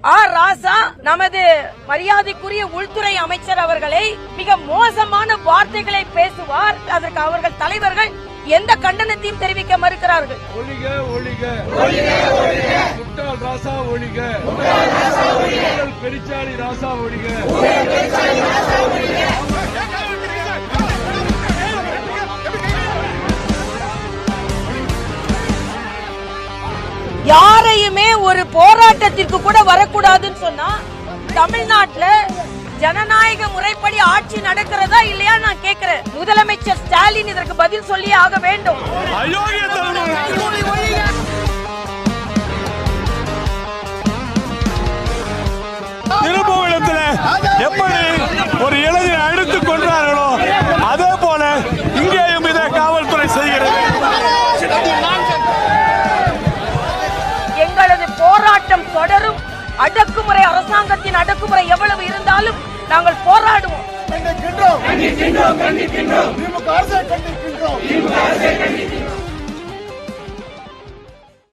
R ராசா நமது மரியாதைக்குரிய உள்துறை அமைச்சர் அவர்களை மிக மோசமான வார்த்தைகளை பேசுவார். அதற்கு அவர்கள் தலைவர்கள் எந்த கண்டனத்தையும் தெரிவிக்க மறுக்கிறார்கள். ஒழிக ஒழிக. முட்டாள் ராசா ஒழிக. பெரிச்சாளி ராசா ஒழிக. யாரையுமே ஒரு சொன்னா தமிழ்நாட்டுல ஜனநாயக முறைப்படி ஆட்சி நடக்கிறதா இல்லையா நான் கேக்குறேன். முதலமைச்சர் ஸ்டாலின் இதற்கு பதில் சொல்லி ஆக வேண்டும். அரசின் அடக்குமுறை எவ்வளவு இருந்தாலும் நாங்கள் போராடுவோம். கண்டிக்கின்றோம். திமுக அரசை கண்டிக்கின்றோம்.